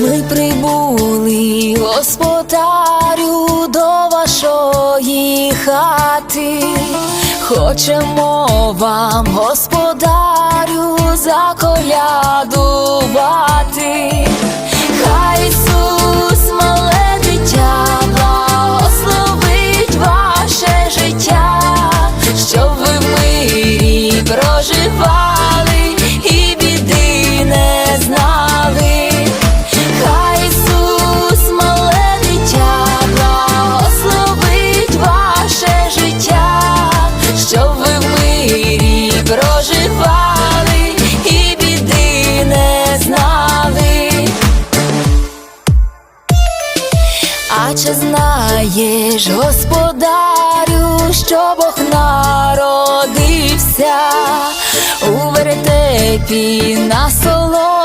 Ми прибули, господарю, до вашої хати. Хочемо вам, господарю, заколядувати. Хай Ісус, мале благословить ваше життя, щоб ви проживали А чи знаєш, господарю, що Бог народився. У вертепі на соломі